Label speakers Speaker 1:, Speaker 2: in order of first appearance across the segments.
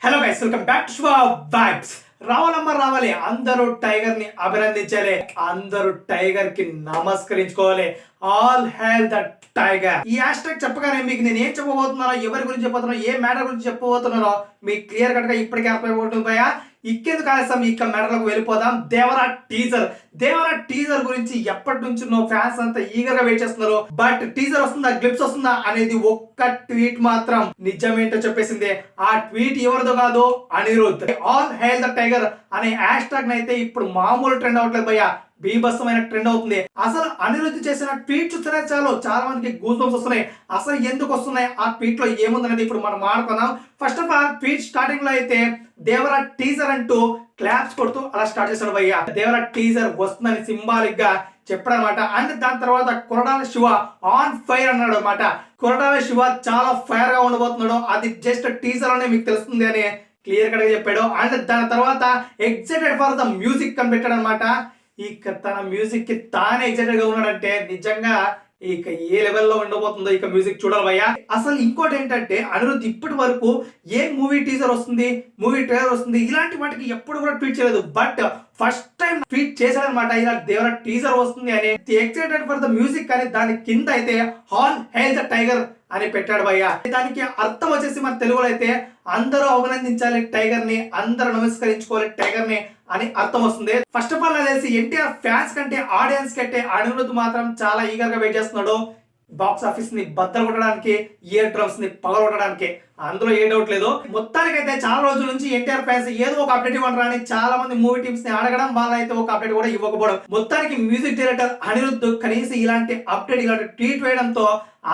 Speaker 1: Hello guys welcome back to vibes రావాలమ్మ రావాలి అందరూ టైగర్ని అభినందించాలి అందరూ టైగర్కి నమస్కరించుకోవాలి. ఆల్ హెల్ ద టైగర్ ఈ హ్యాష్ ట్యాగ్ చెప్పగానే మీకు నేను ఏం చెప్పబోతున్నానో ఎవరి గురించి చెప్పబోతున్నానో ఏ మ్యాటర్ గురించి చెప్పబోతున్నానో మీకు క్లియర్ కట్గా ఇప్పటికే అర్థమైపోతుంది భయ ఇక్కేందుకు ఆలస్యం ఇక మెడలకు వెళ్ళిపోదాం. దేవరా టీజర్. దేవరా టీజర్ గురించి ఎప్పటి నుంచి నో ఫ్యాన్స్ అంతా ఈగర్గా వెయిట్ చేస్తున్నారు. బట్ టీజర్ వస్తుందా గ్లిప్స్ వస్తుందా అనేది ఒక్క ట్వీట్ మాత్రం నిజమేంటో చెప్పేసింది. ఆ ట్వీట్ ఎవరిదో కాదు Anirudh all hail the tiger అనే హ్యాష్ ట్యాగ్ అయితే ఇప్పుడు మామూలు ట్రెండ్ అవ్వట్లేదు భయ్యా. బీభత్సమైన ట్రెండ్ అవుతుంది. అసలు అనిరుద్ధి చేసిన ట్వీట్ చూస్తేనే చాలు చాలా మందికి గూస్ బంప్స్ వస్తున్నాయి. అసలు ఎందుకు వస్తున్నాయి? ఆ ట్వీట్లో ఏముందనేది ఇప్పుడు మనం మాడుకుందాం ఫస్ట్ ఆఫ్ ఆల్ ట్వీట్ స్టార్టింగ్లో అయితే దేవరా టీజర్ అంటూ క్లాప్స్ కొడుతూ అలా స్టార్ట్ చేశాడు భయ్య. దేవరా టీజర్ వస్తుందని సింబాలిక్గా చెప్పాడనమాట. అండ్ దాని తర్వాత కొరడాల శివ ఆన్ ఫైర్ అన్నాడు అనమాట కొరడాల శివ చాలా ఫైర్గా ఉండబోతున్నాడు. అది జస్ట్ టీజర్ అనే మీకు తెలుస్తుంది అని క్లియర్ కట్గా చెప్పాడు. అండ్ దాని తర్వాత ఎగ్జైటెడ్ ఫర్ ద మ్యూజిక్ కనిపెట్టాడు అనమాట ఇక తన మ్యూజిక్కి తానే ఎగ్జైటెడ్గా ఉన్నాడంటే నిజంగా ఇక ఏ లెవెల్లో ఉండబోతుందో ఇక మ్యూజిక్ చూడాలి భయ్యా. అసలు ఇంకోటి ఏంటంటే అనిరుద్ధ్ ఇప్పటి వరకు ఏ మూవీ టీజర్ వస్తుంది మూవీ ట్రైలర్ వస్తుంది ఇలాంటి వాటికి ఎప్పుడు కూడా ట్వీట్ చేయలేదు. బట్ ఫస్ట్ టైం ట్వీట్ చేశాడనమాట ఇలా దేవర టీజర్ వస్తుంది అని. ఎక్సైటెడ్ ఫర్ ద మ్యూజిక్ అని దాని కింద అయితే హాల్ హెల్ ద టైగర్ అని పెట్టాడు భయ్య. దానికి అర్థం వచ్చేసి మన తెలుగులో అయితే అందరూ అభినందించాలి టైగర్ని అందరూ నమస్కరించుకోవాలి టైగర్ని అని అర్థం వస్తుంది. ఫస్ట్ ఆఫ్ ఆల్ నాకు తెలిసి ఎన్టీఆర్ ఫ్యాన్స్ కంటే ఆడియన్స్ కంటే అనిరుద్ధ్ మాత్రం చాలా ఈగర్గా వెయిట్ చేస్తున్నాడు. బాక్స్ ఆఫీస్ని బద్దలు కొట్టడానికి ఇయర్ డ్రమ్స్ని పగలగొట్టడానికి. అందులో ఏ డౌట్ లేదు. మొత్తానికైతే చాలా రోజుల నుంచి ఎన్టీఆర్ ఫ్యాన్స్ ఏదో ఒక అప్డేట్ ఇవ్వండి అని చాలా మంది మూవీ టీమ్స్ని అడగడం వాళ్ళైతే ఒక అప్డేట్ కూడా ఇవ్వకపోవడం. మొత్తానికి మ్యూజిక్ డైరెక్టర్ అనిరుద్ధ్ కనీసం ఇలాంటి అప్డేట్ ఇలాంటి ట్వీట్ వేయడంతో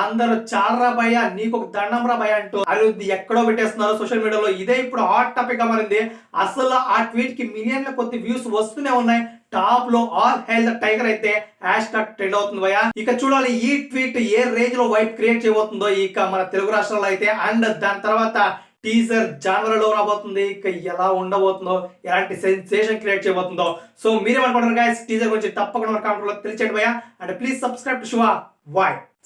Speaker 1: అందరూ చాలా భయ నీకు ఒక దండం రా భయ అంటూ అనిరుద్ధ్ ఎక్కడో పెట్టేస్తున్నారు సోషల్ మీడియాలో ఇదే ఇప్పుడు హాట్ టాపిక్గా మారింది. అసలు ఆ ట్వీట్కి మిలియన్ల కొద్ది వ్యూస్ వస్తూనే ఉన్నాయి. టాప్లో ఆల్ హెల్ ద టైగర్ అయితే హ్యాష్ టాగ్ ట్రెండ్ అవుతుంది భయ ఇక చూడాలి ఈ ట్వీట్ ఏ రేంజ్లో వైప్ క్రియేట్ చేయబోతుందో ఇక మన తెలుగు రాష్ట్రాల్లో అయితే. అండ్ దాని తర్వాత టీజర్ జనవరిలో రాబోతుంది. ఇక ఎలా ఉండబోతుందో ఎలాంటి సెన్సేషన్ క్రియేట్ చేయబోతుందో. సో మీరేమనుకుంటారు గాయస్ టీజర్ గురించి తప్పకుండా కామెంట్లో తెలియచేయండి భయ and please subscribe to Shiva వాయ్